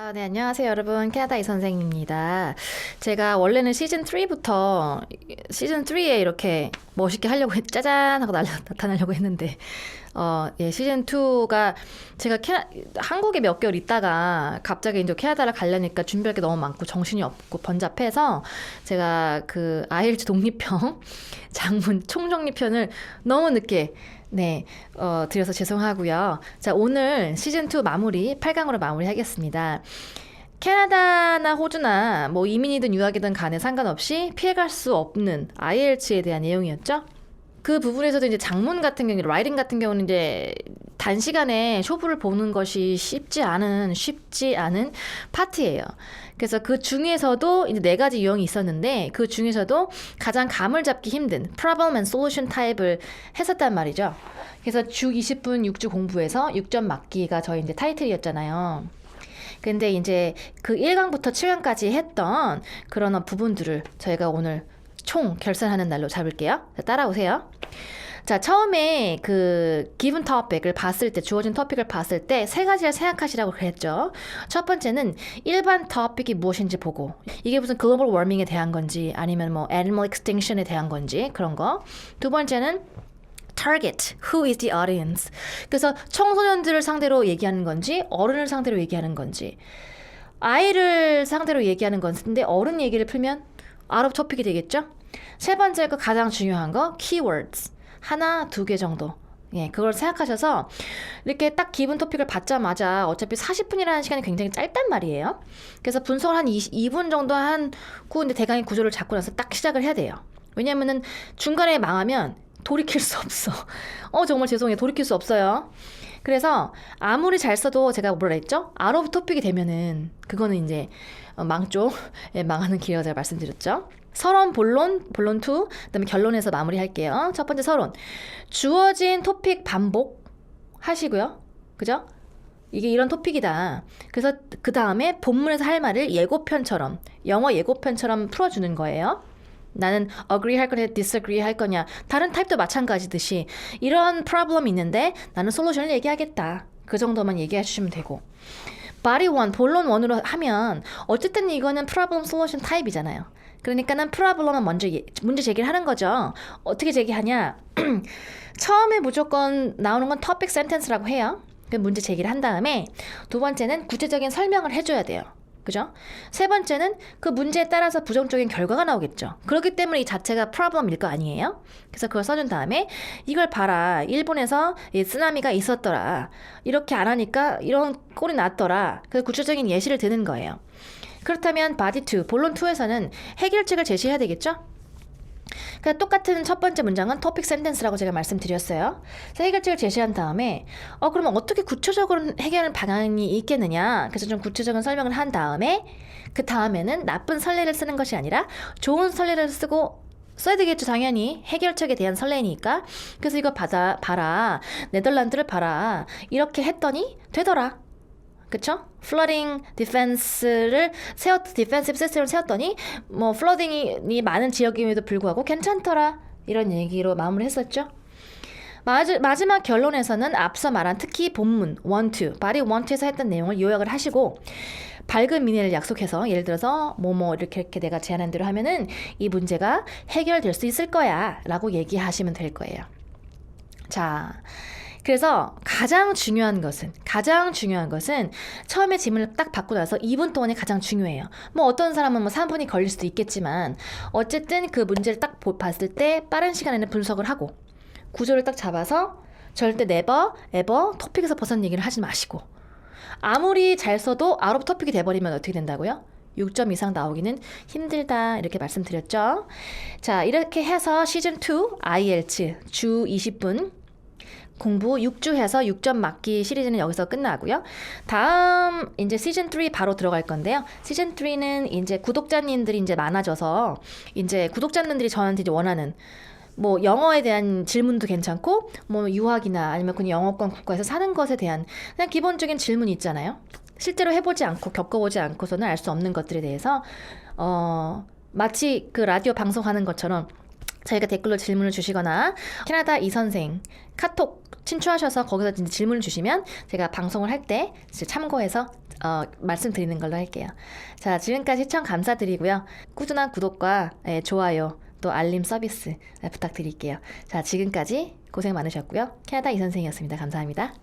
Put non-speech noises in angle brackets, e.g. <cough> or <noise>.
아, 네, 안녕하세요, 여러분. 캐나다 이 선생입니다. 제가 원래는 시즌 3부터 시즌 3에 이렇게 멋있게 하려고 했, 짜잔 하고 날, 나타나려고 했는데, 어, 예, 시즌 2가 제가 캐나, 한국에 몇 개월 있다가 갑자기 이제 캐나다를 가려니까 준비할 게 너무 많고 정신이 없고 번잡해서 제가 그 아일츠 독립편 <laughs> 장문 총정리편을 너무 늦게 네, 어, 드려서 죄송하고요. 자, 오늘 시즌2 마무리, 8강으로 마무리하겠습니다. 캐나다나 호주나 뭐 이민이든 유학이든 간에 상관없이 피해갈 수 없는 IELTS에 대한 내용이었죠. 그 부분에서도 이제 장문 같은 경우, 라이딩 같은 경우는 이제 단시간에 쇼부를 보는 것이 쉽지 않은, 쉽지 않은 파트예요. 그래서 그 중에서도 이제 네 가지 유형이 있었는데 그 중에서도 가장 감을 잡기 힘든 problem and solution 타입을 했었단 말이죠. 그래서 주 20분 6주 공부해서 6점 맞기가 저희 이제 타이틀이었잖아요. 근데 이제 그 1강부터 7강까지 했던 그런 부분들을 저희가 오늘 총 결산하는 날로 잡을게요. 자, 따라오세요. 자, 처음에 그 given topic을 봤을 때, 주어진 토픽을 봤을 때 세 가지를 생각하시라고 그랬죠. 첫 번째는 일반 topic이 무엇인지 보고, 이게 무슨 글로벌 워밍에 대한 건지, 아니면 뭐 animal extinction에 대한 건지, 그런 거. 두 번째는 target, who is the audience. 그래서 청소년들을 상대로 얘기하는 건지, 어른을 상대로 얘기하는 건지, 아이를 상대로 얘기하는 건데, 어른 얘기를 풀면 of topic이 되겠죠? 세 번째가 가장 중요한 거, keywords. 하나, 두 개 정도. 예, 그걸 생각하셔서 이렇게 딱 기본 토픽을 받자마자 어차피 40분이라는 시간이 굉장히 짧단 말이에요. 그래서 분석을 한 22분 정도 한 후, 근데 대강의 구조를 잡고 나서 딱 시작을 해야 돼요. 왜냐면은 중간에 망하면 돌이킬 수 없어. <laughs> 어, 정말 죄송해요. 돌이킬 수 없어요. 그래서 아무리 잘 써도 제가 뭐라 했죠? 아웃 오브 토픽이 되면은 그거는 이제 어, 망조, <laughs> 예, 망하는 길이라고 제가 말씀드렸죠. 서론, 본론, 본론 2, 그다음에 결론에서 마무리할게요. 첫 번째 서론. 주어진 토픽 반복 하시고요. 그죠? 이게 이런 토픽이다. 그래서 그 다음에 본문에서 할 말을 예고편처럼, 영어 예고편처럼 풀어주는 거예요. 나는 agree 할 거냐, disagree 할 거냐. 다른 타입도 마찬가지듯이 이런 프로블럼이 있는데 나는 솔루션을 얘기하겠다. 그 정도만 얘기해 주시면 되고. body 본론 원으로 하면 어쨌든 이거는 problem solution 타입이잖아요. 그러니까는 프로블럼은 먼저 예, 문제 제기를 하는 거죠. 어떻게 제기하냐? <clears throat> 처음에 무조건 나오는 건 topic sentence라고 해요. 그 문제 제기를 한 다음에 두 번째는 구체적인 설명을 해줘야 돼요. 그죠? 세 번째는 그 문제에 따라서 부정적인 결과가 나오겠죠. 그렇기 때문에 이 자체가 프로블럼일 거 아니에요? 그래서 그걸 써준 다음에 이걸 봐라. 일본에서 이 쓰나미가 있었더라. 이렇게 안 하니까 이런 꼴이 났더라. 그 구체적인 예시를 드는 거예요. 그렇다면 바디 2, 본론 2에서는 해결책을 제시해야 되겠죠? 그러니까 똑같은 첫 번째 문장은 토픽 센텐스라고 제가 말씀드렸어요. 해결책을 제시한 다음에 어 그러면 어떻게 구체적으로 해결 방안이 있겠느냐? 그래서 좀 구체적인 설명을 한 다음에 그 다음에는 나쁜 선례를 쓰는 것이 아니라 좋은 선례를 쓰고 써야 되겠죠 당연히 해결책에 대한 설레니까 그래서 이거 받아 봐라 네덜란드를 봐라 이렇게 했더니 되더라 그쵸? 플러딩 디펜스를 세웠 디펜시브 시스템을 세웠더니 뭐 플러딩이 많은 지역임에도 불구하고 괜찮더라 이런 얘기로 마무리했었죠. 마지, 마지막 결론에서는 앞서 말한 특히 본문 1, 2, 바리 1, 2에서 했던 내용을 요약을 하시고 밝은 미래를 약속해서 예를 들어서 뭐뭐 뭐 이렇게 이렇게 내가 제안한 대로 하면은 이 문제가 해결될 수 있을 거야 라고 얘기하시면 될 거예요. 자, 그래서 가장 중요한 것은 가장 중요한 것은 처음에 질문을 딱 받고 나서 2분 동안이 가장 중요해요. 뭐 어떤 사람은 뭐 3분이 걸릴 수도 있겠지만 어쨌든 그 문제를 딱 봤을 때 빠른 시간에는 분석을 하고 구조를 딱 잡아서 절대 네버 에버 토픽에서 벗어난 얘기를 하지 마시고 아무리 잘 써도 아웃 토픽이 돼버리면 어떻게 된다고요? 6점 이상 나오기는 힘들다 이렇게 말씀드렸죠. 자 이렇게 해서 시즌 2 IELTS 주 20분 공부 6주 해서 6점 맞기 시리즈는 여기서 끝나고요. 다음 이제 시즌 3 바로 들어갈 건데요. 시즌 3는 이제 구독자님들이 이제 많아져서 이제 구독자님들이 저한테 이제 원하는 뭐 영어에 대한 질문도 괜찮고 뭐 유학이나 아니면 그냥 영어권 국가에서 사는 것에 대한 그냥 기본적인 질문이 있잖아요. 실제로 해보지 않고 겪어보지 않고서는 알 수 없는 것들에 대해서 어 마치 그 라디오 방송하는 것처럼 저희가 댓글로 질문을 주시거나 캐나다 이 선생 카톡 친추하셔서 거기서 질문을 주시면 제가 방송을 할 때 참고해서 어, 말씀드리는 걸로 할게요. 자, 지금까지 시청 감사드리고요. 꾸준한 구독과 예, 좋아요 또 알림 서비스 예, 부탁드릴게요. 자, 지금까지 고생 많으셨고요. 캐나다 이 선생이었습니다. 감사합니다.